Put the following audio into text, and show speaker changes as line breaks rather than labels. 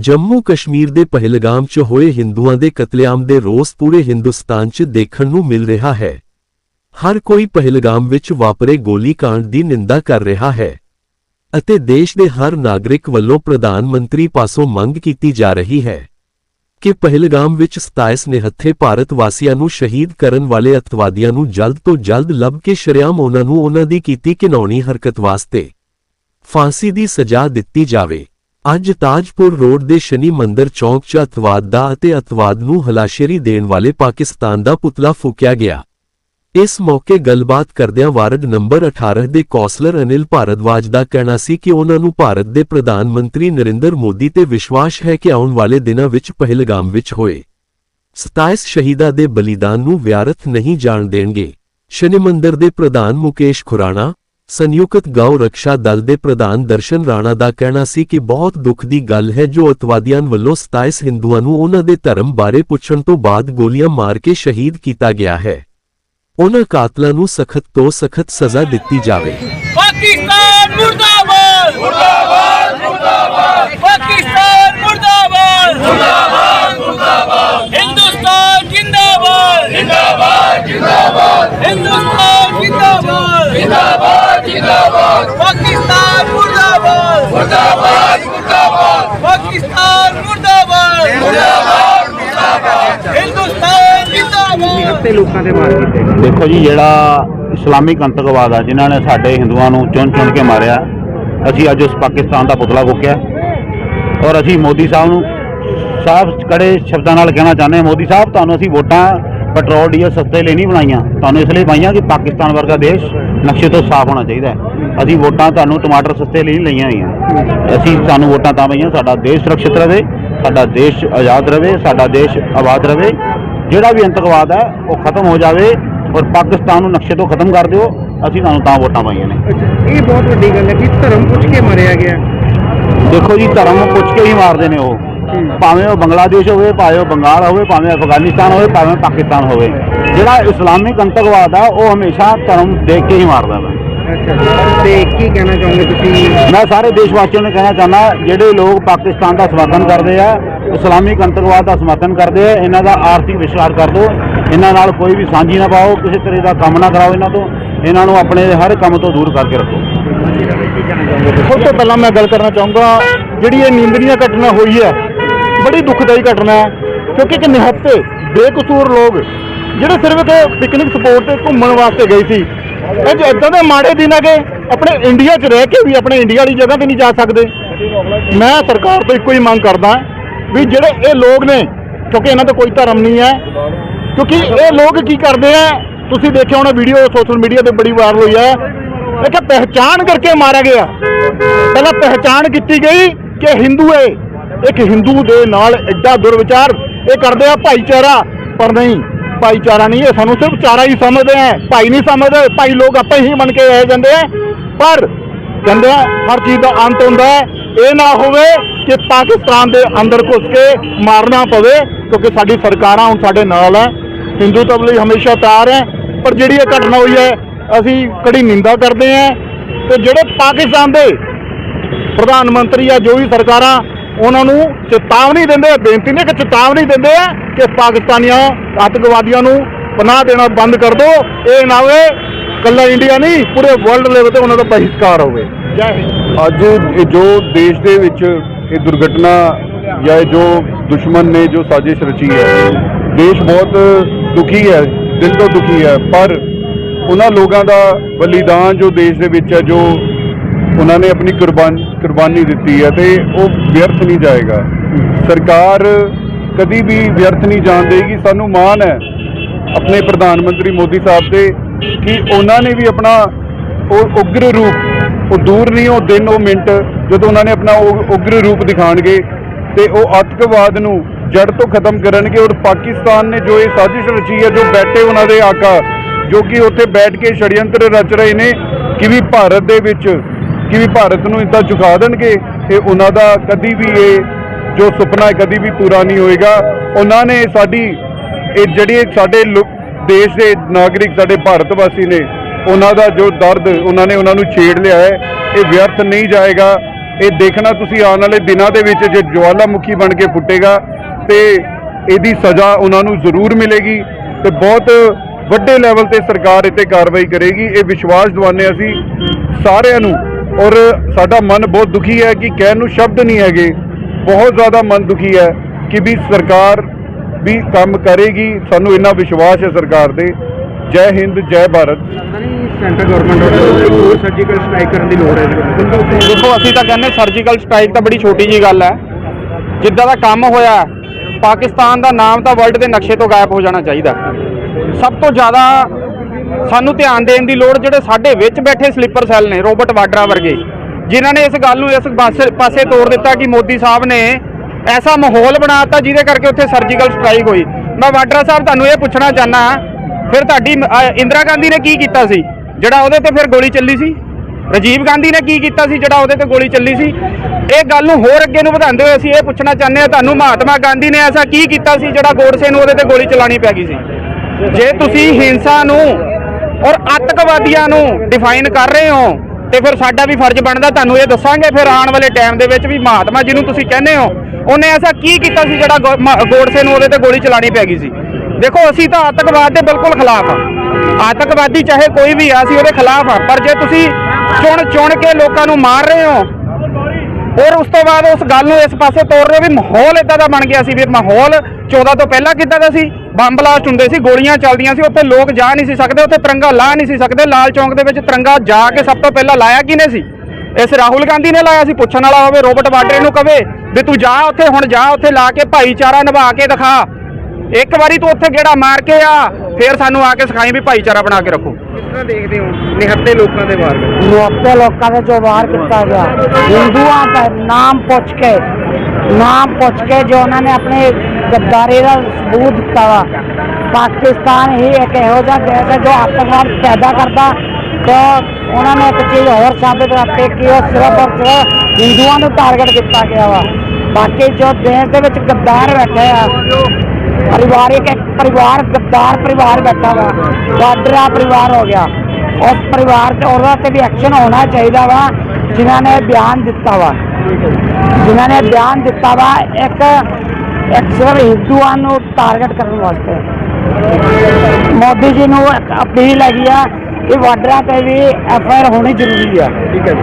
ਜੰਮੂ ਕਸ਼ਮੀਰ ਦੇ ਪਹਿਲਗਾਮ 'ਚ ਹੋਏ ਹਿੰਦੂਆਂ ਦੇ ਕਤਲੇਆਮ ਦੇ ਰੋਸ ਪੂਰੇ ਹਿੰਦੁਸਤਾਨ 'ਚ ਦੇਖਣ ਨੂੰ ਮਿਲ ਰਿਹਾ ਹੈ। ਹਰ ਕੋਈ ਪਹਿਲਗਾਮ ਵਿੱਚ ਵਾਪਰੇ ਗੋਲੀकांड ਦੀ ਨਿੰਦਾ ਕਰ ਰਿਹਾ ਹੈ। ਅਤੇ ਦੇਸ਼ ਦੇ ਹਰ ਨਾਗਰਿਕ ਵੱਲੋਂ ਪ੍ਰਧਾਨ ਮੰਤਰੀ ਪਾਸੋਂ ਮੰਗ ਕੀਤੀ ਜਾ ਰਹੀ ਹੈ ਕਿ ਪਹਿਲਗਾਮ ਵਿੱਚ 27 ਨਿਹੱਥੇ ਭਾਰਤ ਵਾਸੀਆਂ ਨੂੰ ਸ਼ਹੀਦ ਕਰਨ ਵਾਲੇ ਅਤਵਾਦੀਆਂ ਨੂੰ ਜਲਦ ਤੋਂ ਜਲਦ ਲੱਭ ਕੇ ਸ਼ਰਿਆਮ ਉਹਨਾਂ ਨੂੰ ਉਹਨਾਂ ਦੀ ਕੀਤੀ ਘਿਨੌਣੀ ਹਰਕਤ ਵਾਸਤੇ ਫਾਂਸੀ ਦੀ ਸਜ਼ਾ ਦਿੱਤੀ ਜਾਵੇ। ਅੱਜ ਤਾਜਪੁਰ ਰੋਡ ਦੇ ਸ਼ਨੀ ਮੰਦਰ ਚੌਂਕ 'ਚ ਅਤਵਾਦ ਦਾ ਅਤੇ ਅਤਵਾਦ ਨੂੰ ਹਲਾਸ਼ੇਰੀ ਦੇਣ ਵਾਲੇ ਪਾਕਿਸਤਾਨ ਦਾ ਪੁਤਲਾ ਫੂਕਿਆ ਗਿਆ। ਇਸ ਮੌਕੇ ਗੱਲਬਾਤ ਕਰਦਿਆਂ ਵਾਰਡ ਨੰਬਰ 18 ਦੇ ਕੌਂਸਲਰ ਅਨਿਲ ਭਾਰਦਵਾਜ ਦਾ ਕਹਿਣਾ ਸੀ ਕਿ ਉਹਨਾਂ ਨੂੰ ਭਾਰਤ ਦੇ ਪ੍ਰਧਾਨ ਮੰਤਰੀ ਨਰਿੰਦਰ ਮੋਦੀ ਤੇ ਵਿਸ਼ਵਾਸ ਹੈ ਕਿ ਆਉਣ ਵਾਲੇ ਦਿਨਾਂ ਵਿੱਚ ਪਹਿਲਗਾਮ ਵਿੱਚ ਹੋਏ। 27 ਸ਼ਹੀਦਾਂ ਦੇ ਬਲੀਦਾਨ ਨੂੰ ਵਿਅਰਥ ਨਹੀਂ ਜਾਣ ਦੇਣਗੇ। ਸ਼ਨੀ ਮੰਦਰ ਦੇ ਪ੍ਰਧਾਨ ਮੁਕੇਸ਼ ਖੁਰਾਣਾ ਸੰਯੁਕਤ ਗਾਉ ਰੱਖਿਆ ਦਲ ਦੇ ਪ੍ਰਧਾਨ ਦਰਸ਼ਨ ਰਾਣਾ ਦਾ ਕਹਿਣਾ ਸੀ ਕਿ ਬਹੁਤ ਦੁੱਖ ਦੀ ਗੱਲ ਹੈ ਜੋ ਅਤਵਾਦੀਆਂ ਵੱਲੋਂ 27 ਹਿੰਦੂਆਂ ਨੂੰ ਉਹਨਾਂ ਦੇ ਧਰਮ ਬਾਰੇ ਪੁੱਛਣ ਤੋਂ ਬਾਅਦ ਗੋਲੀਆਂ ਮਾਰ ਕੇ ਸ਼ਹੀਦ ਕੀਤਾ ਗਿਆ ਹੈ। ਉਹਨਾਂ ਕਾਤਲਾਂ ਨੂੰ ਸਖਤ ਤੋਂ ਸਖਤ ਸਜ਼ਾ ਦਿੱਤੀ ਜਾਵੇ
ਪਾਕਿਸਤਾਨ ਮੁਰਦਾਬਾਦ ਮੁਰਦਾਬਾਦ ਮੁਰਦਾਬਾਦ ਪਾਕਿਸਤਾਨ ਮੁਰਦਾਬਾਦ ਮੁਰਦਾਬਾਦ ਮੁਰਦਾਬਾਦ ਹਿੰਦੁਸਤਾਨ ਜਿੰਦਾਬਾਦ ਜਿੰਦਾਬਾਦ ਜਿੰਦਾਬਾਦ ਹਿੰਦੁਸਤਾਨ ਜਿੰਦਾਬਾਦ ਜਿੰਦਾਬਾਦ ਜਿੰਦਾਬਾਦ ਪਾਕਿਸਤਾਨ ਮੁਰਦਾਬਾਦ ਮੁਰਦਾਬਾਦ। ਮੁਰਦਾਬਾਦ ਪਾਕਿਸਤਾਨ ਮੁਰਦਾਬਾਦ। ਮੁਰਦਾਬਾਦ ਮੁਰਦਾਬਾਦ। ਹਿੰਦੁਸਤਾਨ ਜਿੰਦਾਬਾਦ।
ਤੇ ਲੋਕਾਂ ਦੇ ਮਾਰ ਕੀਤੇ ਗਏ।
ਦੇਖੋ ਜੀ ਜਿਹੜਾ ਇਸਲਾਮਿਕ ਅੰਤਕਵਾਦ ਆ ਜਿਨ੍ਹਾਂ ਨੇ ਸਾਡੇ ਹਿੰਦੂਆਂ ਨੂੰ ਚੁਣ ਚੁਣ ਕੇ ਮਾਰਿਆ ਅਸੀਂ ਅੱਜ ਉਸ ਪਾਕਿਸਤਾਨ ਦਾ ਪੁਤਲਾ ਫੂਕਿਆ। ਔਰ ਅਸੀਂ ਮੋਦੀ ਸਾਹਿਬ ਨੂੰ ਸਾਫ਼ ਕੜੇ ਸ਼ਬਦਾਂ ਨਾਲ ਕਹਿਣਾ ਚਾਹੁੰਦੇ ਹਾਂ ਮੋਦੀ ਸਾਹਿਬ ਤੁਹਾਨੂੰ ਅਸੀਂ ਵੋਟਾਂ ਪੈਟਰੋਲ ਡੀਜ਼ਲ ਸਸਤੇ ਲਈ ਨਹੀਂ ਬਣਾਈਆਂ। ਤੁਹਾਨੂੰ ਇਸ ਲਈ ਪਾਈਆਂ ਕਿ ਪਾਕਿਸਤਾਨ ਵਰਗਾ ਦੇਸ਼ ਨਕਸ਼ੇ ਤੋਂ ਸਾਫ਼ ਹੋਣਾ ਚਾਹੀਦਾ ਹੈ। ਅਸੀਂ ਵੋਟਾਂ ਤੁਹਾਨੂੰ ਟਮਾਟਰ ਸਸਤੇ ਲਈ ਨਹੀਂ ਲਈਆਂ ਹੋਈਆਂ। ਅਸੀਂ ਸਾਨੂੰ ਵੋਟਾਂ ਤਾਂ ਪਈਆਂ ਸਾਡਾ ਦੇਸ਼ ਸੁਰੱਖਿਅਤ ਰਵੇ ਸਾਡਾ ਦੇਸ਼ ਆਜ਼ਾਦ ਰਵੇ ਸਾਡਾ ਦੇਸ਼ ਆਬਾਦ ਰਵੇ। ਜਿਹੜਾ ਵੀ ਅੰਤਕਵਾਦ ਹੈ ਉਹ ਖਤਮ ਹੋ ਜਾਵੇ ਔਰ ਪਾਕਿਸਤਾਨ ਨੂੰ ਨਕਸ਼ੇ ਤੋਂ ਖਤਮ ਕਰ ਦਿਓ। ਅਸੀਂ ਤੁਹਾਨੂੰ ਤਾਂ ਵੋਟਾਂ ਪਾਈਆਂ ਨੇ।
ਇਹ ਬਹੁਤ ਵੱਡੀ ਗੱਲ ਹੈ ਕਿ ਧਰਮ ਪੁੱਛ ਕੇ ਮਾਰਿਆ ਗਿਆ।
ਦੇਖੋ ਜੀ ਧਰਮ ਪੁੱਛ ਕੇ ਹੀ ਮਾਰਦੇ ਨੇ ਉਹ। ਭਾਵੇਂ ਉਹ ਬੰਗਲਾਦੇਸ਼ ਹੋਵੇ ਭਾਵੇਂ ਉਹ ਬੰਗਾਲ ਹੋਵੇ ਭਾਵੇਂ ਅਫਗਾਨਿਸਤਾਨ ਹੋਵੇ ਭਾਵੇਂ ਪਾਕਿਸਤਾਨ ਹੋਵੇ। ਜਿਹੜਾ ਇਸਲਾਮਿਕ ਅੰਤਕਵਾਦ ਆ ਉਹ ਹਮੇਸ਼ਾ ਧਰਮ ਦੇਖ ਕੇ ਹੀ ਮਾਰਦਾ ਵਾ।
ਅੱਛਾ ਤੇ ਕੀ ਕਹਿਣਾ ਚਾਹੋਗੇ ਤੁਸੀਂ?
ਮੈਂ ਸਾਰੇ ਦੇਸ਼ ਵਾਸੀਆਂ ਨੂੰ ਕਹਿਣਾ ਚਾਹੁੰਦਾ ਜਿਹੜੇ ਲੋਕ ਪਾਕਿਸਤਾਨ ਦਾ ਸਮਰਥਨ ਕਰਦੇ ਆ ਇਸਲਾਮਿਕ ਅੰਤਕਵਾਦ ਦਾ ਸਮਰਥਨ ਕਰਦੇ ਆ ਇਹਨਾਂ ਦਾ ਆਰਥਿਕ ਵਿਸ਼ਵਾਸ ਕਰ ਦਿਓ ਇਹਨਾਂ ਨਾਲ ਕੋਈ ਵੀ ਸਾਂਝੀ ਨਾ ਪਾਓ ਕਿਸੇ ਤਰ੍ਹਾਂ ਦਾ ਕੰਮ ਨਾ ਕਰਾਓ ਇਹਨਾਂ ਤੋਂ। ਇਹਨਾਂ ਨੂੰ ਆਪਣੇ ਹਰ ਕੰਮ ਤੋਂ ਦੂਰ ਕਰਕੇ ਰੱਖੋ।
ਸਭ ਤੋਂ ਪਹਿਲਾਂ ਮੈਂ ਗੱਲ ਕਰਨਾ ਚਾਹੂੰਗਾ ਜਿਹੜੀ ਇਹ ਨੀਂਦਰੀਆਂ ਘਟਨਾ ਹੋਈ ਹੈ ਬੜੀ ਦੁਖਦਾਈ ਘਟਨਾ ਹੈ ਕਿਉਂਕਿ ਇੱਕ ਨਿਹੱਤੇ ਬੇਕਸੂਰ ਲੋਕ ਜਿਹੜੇ ਸਿਰਫ ਇੱਕ ਪਿਕਨਿਕ ਸਪੋਰਟ ਤੇ ਘੁੰਮਣ ਵਾਸਤੇ ਗਏ ਸੀ। ਅੱਜ ਇਦਾਂ ਦੇ ਮਾੜੇ ਦਿਨ ਹੈਗੇ ਆਪਣੇ ਇੰਡੀਆ 'ਚ ਰਹਿ ਕੇ ਵੀ ਆਪਣੇ ਇੰਡੀਆ ਵਾਲੀ ਜਗ੍ਹਾ ਤੇ ਨਹੀਂ ਜਾ ਸਕਦੇ। ਮੈਂ ਸਰਕਾਰ ਤੋਂ ਇੱਕੋ ਹੀ ਮੰਗ ਕਰਦਾ ਵੀ ਜਿਹੜੇ ਇਹ ਲੋਕ ਨੇ, ਕਿਉਂਕਿ ਇਹਨਾਂ ਦਾ ਕੋਈ ਧਰਮ ਨਹੀਂ ਹੈ, ਕਿਉਂਕਿ ਇਹ ਲੋਕ ਕੀ ਕਰਦੇ ਆ, ਤੁਸੀਂ ਦੇਖਿਆ ਹੋਣਾ ਵੀਡੀਓ ਸੋਸ਼ਲ ਮੀਡੀਆ ਤੇ ਬੜੀ ਵਾਇਰਲ ਹੋਈ ਹੈ ਦੇਖਿਆ ਕਿ ਪਹਿਚਾਣ ਕਰਕੇ ਮਾਰਿਆ ਗਿਆ। ਪਹਿਲਾਂ ਪਹਿਚਾਣ ਕੀਤੀ ਗਈ ਕਿ ਹਿੰਦੂ ਹੈ, ਇੱਕ ਹਿੰਦੂ ਦੇ ਨਾਲ ਐਡਾ ਦੁਰਵਿਚਾਰ, ਇਹ ਕਰਦੇ ਆ ਭਾਈਚਾਰਾ, ਪਰ ਨਹੀਂ। ਭਾਈਚਾਰਾ ਨਹੀਂ ਹੈ, ਸਾਨੂੰ ਸਿਰਫ ਚਾਰਾ ਹੀ ਸਮਝਦੇ ਆ ਭਾਈ ਨਹੀਂ ਸਮਝਦੇ, ਭਾਈ ਲੋਕ ਆਪੇ ਹੀ ਮੰਨ ਕੇ ਰਹਿ ਜਾਂਦੇ ਆ। ਪਰ ਕਹਿੰਦੇ ਹਰ ਚੀਜ਼ ਦਾ ਅੰਤ ਹੁੰਦਾ ਹੈ। ਇਹ ਨਾ ਹੋਵੇ ਕਿ ਪਾਕਿਸਤਾਨ ਦੇ ਅੰਦਰ ਘੁਸ ਕੇ ਮਾਰਨਾ ਪਵੇ, ਕਿਉਂਕਿ ਸਾਡੀ ਸਰਕਾਰਾਂ ਹੁਣ ਸਾਡੇ ਨਾਲ ਹੈ। ਹਿੰਦੂਤਵ ਲਈ ਹਮੇਸ਼ਾ ਤਿਆਰ ਹੈ, ਪਰ ਜਿਹੜੀ ਇਹ ਘਟਨਾ ਹੋਈ ਹੈ, ਅਸੀਂ ਕੜੀ ਨਿੰਦਾ ਕਰਦੇ ਹਾਂ। ਤੇ ਜਿਹੜੇ ਪਾਕਿਸਤਾਨ ਦੇ ਪ੍ਰਧਾਨ ਮੰਤਰੀ ਆ ਜੋ ਵੀ ਸਰਕਾਰਾਂ, ਉਹਨਾਂ ਨੂੰ ਚੇਤਾਵਨੀ ਦਿੰਦੇ ਬੇਨਤੀ ਨੇ ਕਿ ਚੇਤਾਵਨੀ ਦਿੰਦੇ ਆ ਕਿ ਪਾਕਿਸਤਾਨੀਆਂ ਆਤੰਕਵਾਦੀਆਂ ਨੂੰ ਪਨਾਹ ਦੇਣਾ ਬੰਦ ਕਰ ਦਿਓ ਇਹ ਨਾ ਹੋਵੇ ਕੱਲਾ ਇੰਡੀਆ ਨਹੀਂ ਪੂਰੇ ਵਰਲਡ ਲੈਵਲ ਤੇ ਉਹਨਾਂ ਦਾ ਬਹਿਸ਼ਕਾਰ ਹੋਵੇ। ਜੈ ਹਿੰਦ।
ਅੱਜ ਇਹ ਜੋ ਦੇਸ਼ ਦੇ ਵਿੱਚ ਇਹ ਦੁਰਘਟਨਾ ਜਾਂ ਜੋ ਦੁਸ਼ਮਣ ਨੇ ਜੋ ਸਾਜ਼ਿਸ਼ ਰਚੀ ਹੈ ਦੇਸ਼ ਬਹੁਤ ਦੁਖੀ ਹੈ ਦਿਲ ਤੋਂ ਦੁਖੀ ਹੈ ਪਰ ਉਹਨਾਂ ਲੋਕਾਂ ਦਾ ਬਲੀਦਾਨ ਜੋ ਦੇਸ਼ ਦੇ ਵਿੱਚ ਹੈ ਜੋ ਉਹਨਾਂ ਨੇ ਆਪਣੀ ਕੁਰਬਾਨ ਕੁਰਬਾਨੀ ਦਿੱਤੀ ਹੈ ਤੇ ਉਹ ਵਿਅਰਥ ਨਹੀਂ ਜਾਏਗਾ। ਸਰਕਾਰ ਕਦੀ ਵੀ ਵਿਅਰਥ ਨਹੀਂ ਜਾਣ ਦੇਗੀ। ਸਾਨੂੰ ਮਾਣ ਹੈ ਆਪਣੇ ਪ੍ਰਧਾਨ ਮੰਤਰੀ ਮੋਦੀ ਸਾਹਿਬ ਤੇ ਕਿ ਉਹਨਾਂ ਨੇ ਵੀ ਆਪਣਾ ਉਹ ਉਗਰ ਰੂਪ, ਉਹ ਦੂਰ ਨਹੀਂ, ਉਹ ਦਿਨ, ਉਹ ਮਿੰਟ ਜਦੋਂ ਉਹਨਾਂ ਨੇ ਆਪਣਾ ਉਹ ਉਗਰ ਰੂਪ ਦਿਖਾਣਗੇ ਤੇ ਉਹ ਆਤੰਕਵਾਦ ਨੂੰ ਜੜ ਤੋਂ ਖਤਮ ਕਰਨਗੇ ਔਰ ਪਾਕਿਸਤਾਨ ਨੇ ਜੋ ਇਹ ਸਾਜ਼ਿਸ਼ ਰਚੀ ਹੈ, ਜੋ ਬੈਠੇ ਉਹਨਾਂ ਦੇ ਆਕਾ, ਜੋ ਕਿ ਉੱਥੇ ਬੈਠ ਕੇ ਛੜਯੰਤਰ ਰਚ ਰਹੇ ਨੇ, ਕਿ ਵੀ ਭਾਰਤ ਦੇ ਵਿੱਚ, ਕਿ ਵੀ ਭਾਰਤ ਨੂੰ ਇਦਾਂ ਝੁਕਾ ਦੇਣਗੇ ਤੇ ਉਹਨਾਂ ਦਾ ਕਦੀ ਵੀ ਇਹ ਜੋ ਸੁਪਨਾ ਕਦੀ ਵੀ ਪੂਰਾ ਨਹੀਂ ਹੋਏਗਾ। ਉਹਨਾਂ ਨੇ ਸਾਡੀ, ਇਹ ਜਿਹੜੇ ਸਾਡੇ ਲੋ- ਦੇਸ਼ ਦੇ ਨਾਗਰਿਕ, ਸਾਡੇ ਭਾਰਤ ਵਾਸੀ ਨੇ, ਉਹਨਾਂ ਦਾ ਜੋ ਦਰਦ, ਉਹਨਾਂ ਨੇ ਉਹਨਾਂ ਨੂੰ ਛੇੜ ਲਿਆ ਹੈ। ਇਹ ਵਿਅਰਥ ਨਹੀਂ ਜਾਏਗਾ। ਇਹ ਦੇਖਣਾ ਤੁਸੀਂ ਆਉਣ ਵਾਲੇ ਦਿਨਾਂ ਦੇ ਵਿੱਚ ਜੇ ਜਵਾਲਾਮੁਖੀ ਬਣ ਕੇ ਫੁੱਟੇਗਾ ਤੇ ਇਹਦੀ ਸਜ਼ਾ ਉਹਨਾਂ ਨੂੰ ਜ਼ਰੂਰ ਮਿਲੇਗੀ। ਤੇ ਬਹੁਤ ਵੱਡੇ ਲੈਵਲ ਤੇ ਸਰਕਾਰ ਇੱਥੇ ਕਾਰਵਾਈ ਕਰੇਗੀ। ਇਹ ਵਿਸ਼ਵਾਸ ਦਿਵਾਉਂਦੇ ਅਸੀਂ ਸਾਰਿਆਂ ਨੂੰ। ਔਰ ਸਾਡਾ ਮਨ ਬਹੁਤ ਦੁਖੀ ਹੈ ਕਿ ਕਹਿਣ ਨੂੰ ਸ਼ਬਦ ਨਹੀਂ ਹੈਗੇ। ਬਹੁਤ ਜ਼ਿਆਦਾ ਮਨ ਦੁਖੀ ਹੈ ਕਿ ਵੀ ਸਰਕਾਰ ਵੀ ਕੰਮ ਕਰੇਗੀ। ਸਾਨੂੰ ਇੰਨਾ ਵਿਸ਼ਵਾਸ ਹੈ ਸਰਕਾਰ ਤੇ। ਜੈ ਹਿੰਦ ਜੈ ਭਾਰਤ।
ਸੈਂਟਰ ਗਵਰਨਮੈਂਟ ਵੱਲੋਂ ਇੱਕ ਹੋਰ ਸਰਜੀਕਲ ਸਟ੍ਰਾਈਕ ਕਰਨ ਦੀ ਲੋੜ ਹੈ
ਦੇਖੋ ਅਸੀਂ ਤਾਂ ਕਹਿੰਦੇ ਸਰਜੀਕਲ ਸਟ੍ਰਾਈਕ ਤਾਂ ਬੜੀ ਛੋਟੀ ਜੀ ਗੱਲ ਹੈ। ਜਿੱਦਾਂ ਦਾ ਕੰਮ ਹੋਇਆ ਪਾਕਿਸਤਾਨ ਦਾ ਨਾਮ ਤਾਂ ਵਰਲਡ ਦੇ ਨਕਸ਼ੇ ਤੋਂ ਗਾਇਬ ਹੋ ਜਾਣਾ ਚਾਹੀਦਾ। ਸਭ ਤੋਂ ਜ਼ਿਆਦਾ ਸਾਨੂੰ ਧਿਆਨ ਦੇਣ ਦੀ ਲੋੜ ਜਿਹੜੇ ਸਾਡੇ ਵਿੱਚ ਬੈਠੇ ਸਲੀਪਰ ਸੈੱਲ ਨੇ ਰੋਬਰਟ ਵਾਡਰਾ ਵਰਗੇ। ਜਿਨ੍ਹਾਂ ਨੇ ਇਸ ਗੱਲ ਨੂੰ ਇਸ ਪਾਸੇ ਪਾਸੇ ਤੋੜ ਦਿੱਤਾ ਕਿ ਮੋਦੀ ਸਾਹਿਬ ਨੇ ਐਸਾ ਮਾਹੌਲ ਬਣਾਤਾ ਜਿਹਦੇ ਕਰਕੇ ਉੱਥੇ ਸਰਜੀਕਲ ਸਟ੍ਰਾਈਕ ਹੋਈ। ਮੈਂ ਵਾਡਰਾ ਸਾਹਿਬ ਤੁਹਾਨੂੰ ਇਹ ਪੁੱਛਣਾ ਚਾਹਨਾ ਫਿਰ ਤੁਹਾਡੀ ਇੰਦਰਾ ਗਾਂਧੀ ਨੇ ਕੀ ਕੀਤਾ ਸੀ? ਜਿਹੜਾ ਉਹਦੇ ਤੇ ਫਿਰ ਗੋਲੀ ਚੱਲੀ ਸੀ? ਰਾਜੀਵ ਗਾਂਧੀ ਨੇ ਕੀ ਕੀਤਾ ਸੀ ਜਿਹੜਾ ਉਹਦੇ ਤੇ ਗੋਲੀ ਚੱਲੀ ਸੀ? ਇਹ ਗੱਲ ਨੂੰ ਹੋਰ ਅੱਗੇ ਨੂੰ ਵਧਾਉਂਦੇ ਹੋਏ ਅਸੀਂ ਇਹ ਪੁੱਛਣਾ ਚਾਹੁੰਦੇ ਹਾਂ, ਤੁਹਾਨੂੰ ਮਹਾਤਮਾ ਗਾਂਧੀ ਨੇ ਐਸਾ ਕੀ ਕੀਤਾ ਸੀ ਜਿਹੜਾ ਗੋਡਸੇ ਨੂੰ ਉਹਦੇ ਤੇ ਗੋਲੀ ਚਲਾਣੀ ਪੈ ਗਈ ਸੀ? ਜੇ ਤੁਸੀਂ ਹਿੰਸਾ ਨੂੰ ਔਰ ਅੱਤਕਵਾਦੀਆਂ ਨੂੰ ਡਿਫਾਈਨ ਕਰ ਰਹੇ ਹੋ ਤੇ ਫਿਰ ਸਾਡਾ ਵੀ ਫਰਜ਼ ਬਣਦਾ, ਤੁਹਾਨੂੰ ਇਹ ਦੱਸਾਂਗੇ ਫਿਰ ਆਉਣ ਵਾਲੇ ਟਾਈਮ ਦੇ ਵਿੱਚ ਵੀ ਮਹਾਤਮਾ ਜਿਹਨੂੰ ਤੁਸੀਂ ਕਹਿੰਦੇ ਹੋ, ਉਹਨੇ ਐਸਾ ਕੀ ਕੀਤਾ ਸੀ ਜਿਹੜਾ ਗੋ- ਮ- ਗੋਡਸੇ ਨੂੰ ਉਹਦੇ ਤੇ ਗੋਲੀ ਚਲਾਣੀ ਪੈ ਗਈ ਸੀ? ਦੇਖੋ, ਅਸੀਂ ਤਾਂ ਆਤੰਕਵਾਦ ਦੇ ਬਿਲਕੁਲ ਖਿਲਾਫ ਆ ਆਤੰਕਵਾਦੀ ਚਾਹੇ ਕੋਈ ਵੀ ਆ, ਅਸੀਂ ਉਹਦੇ ਖਿਲਾਫ ਆ ਪਰ ਜੇ ਤੁਸੀਂ ਚੁਣ ਚੁਣ ਕੇ ਲੋਕਾਂ ਨੂੰ ਮਾਰ ਰਹੇ ਹੋ ਔਰ ਉਸ ਤੋਂ ਬਾਅਦ ਉਸ ਗੱਲ ਨੂੰ ਇਸ ਪਾਸੇ ਤੋੜ ਰਹੇ ਵੀ ਮਾਹੌਲ ਇਦਾਂ ਦਾ ਬਣ ਗਿਆ ਸੀ ਵੀ ਮਾਹੌਲ 14 ਤੋਂ ਪਹਿਲਾਂ ਕਿੱਦਾਂ ਦਾ ਸੀ, ਬੰਬ ਬਲਾਸਟ ਹੁੰਦੇ ਸੀ, ਗੋਲੀਆਂ ਚੱਲਦੀਆਂ ਸੀ, ਉੱਥੇ ਲੋਕ ਜਾ ਨਹੀਂ ਸੀ ਸਕਦੇ, ਉੱਥੇ ਤਿਰੰਗਾ ਲਾ ਨਹੀਂ ਸੀ ਸਕਦੇ, ਲਾਲ ਚੌਂਕ ਦੇ ਵਿੱਚ ਤਿਰੰਗਾ ਜਾ ਕੇ ਸਭ ਤੋਂ ਪਹਿਲਾਂ ਲਾਇਆ ਕਿਹਨੇ ਸੀ? ਇਸ ਰਾਹੁਲ ਗਾਂਧੀ ਨੇ ਲਾਇਆ ਸੀ, ਪੁੱਛਣ ਵਾਲਾ ਹੋਵੇ, ਰੋਬਰਟ ਵਾਡਰੇ ਨੂੰ ਕਵੇ ਵੀ ਤੂੰ ਜਾ ਉੱਥੇ, ਹੁਣ ਜਾ ਉੱਥੇ ਲਾ ਕੇ ਭਾਈਚਾਰਾ ਨਿਭਾ ਕੇ ਦਿਖਾ। ਇੱਕ ਵਾਰੀ ਤੂੰ ਉੱਥੇ ਗੇੜਾ ਮਾਰ ਕੇ ਆ ਫੇਰ ਸਾਨੂੰ ਆ ਕੇ ਸਿਖਾਈ ਵੀ ਭਾਈਚਾਰਾ ਬਣਾ ਕੇ ਰੱਖੋ।
ਕਿਸ ਤਰ੍ਹਾਂ ਦੇਖਦੇ ਹੋ? ਨਿਹੱਤੇ ਲੋਕਾਂ ਦੇ ਵਾਰ
ਨਿਹੱਤੇ ਲੋਕਾਂ ਦੇ ਜੋ ਵਾਰ ਕੀਤਾ ਗਿਆ ਹਿੰਦੂਆਂ ਦਾ ਨਾਮ ਪੁੱਛ ਕੇ ਨਾਮ ਪੁੱਛ ਕੇ ਜੋ ਉਹਨਾਂ ਨੇ ਆਪਣੀ ਗੱਦਾਰੀ ਦਾ ਸਬੂਤ ਦਿੱਤਾ ਵਾ। ਪਾਕਿਸਤਾਨ ਹੀ ਇੱਕ ਇਹੋ ਜਿਹਾ ਦੇਸ਼ ਹੈ ਜੋ ਆਤੰਕਵਾਦ ਪੈਦਾ ਕਰਦਾ ਤੇ ਉਹਨਾਂ ਨੇ ਇੱਕ ਚੀਜ਼ ਹੋਰ ਸਾਬਿਤ ਕਰਤੀ ਕਿ ਉਹ ਸਿਰਫ ਔਰ ਸਿਰਫ ਹਿੰਦੂਆਂ ਨੂੰ ਟਾਰਗੇਟ ਕੀਤਾ ਗਿਆ ਵਾ। ਬਾਕੀ ਜੋ ਦੇਸ਼ ਦੇ ਵਿੱਚ ਗੱਦਾਰ ਬੈਠੇ ਆ ਪਰਿਵਾਰਿਕ ਇੱਕ ਪਰਿਵਾਰ ਗੱਦਾਰ ਪਰਿਵਾਰ ਬੈਠਾ ਵਾ। ਵਾਡਰਾ ਪਰਿਵਾਰ ਹੋ ਗਿਆ। ਉਸ ਪਰਿਵਾਰ ਤੇ ਉਹਨਾਂ ਤੇ ਵੀ ਐਕਸ਼ਨ ਹੋਣਾ ਚਾਹੀਦਾ ਵਾ, ਜਿਨ੍ਹਾਂ ਨੇ ਬਿਆਨ ਦਿੱਤਾ ਵਾ। ਜਿਨ੍ਹਾਂ ਨੇ ਬਿਆਨ ਦਿੱਤਾ ਵਾ, ਇੱਕ ਇੱਕ ਸਿਰਫ ਹਿੰਦੂਆਂ ਨੂੰ ਟਾਰਗੇਟ ਕਰਨ ਵਾਸਤੇ। ਮੋਦੀ ਜੀ ਨੂੰ ਇੱਕ ਅਪੀਲ ਹੈਗੀ ਆ ਕਿ ਵਾਡਰਾਂ ਤੇ ਵੀ ਐਫ ਆਈ ਆਰ ਹੋਣੀ ਜ਼ਰੂਰੀ ਆ।
ਠੀਕ ਹੈ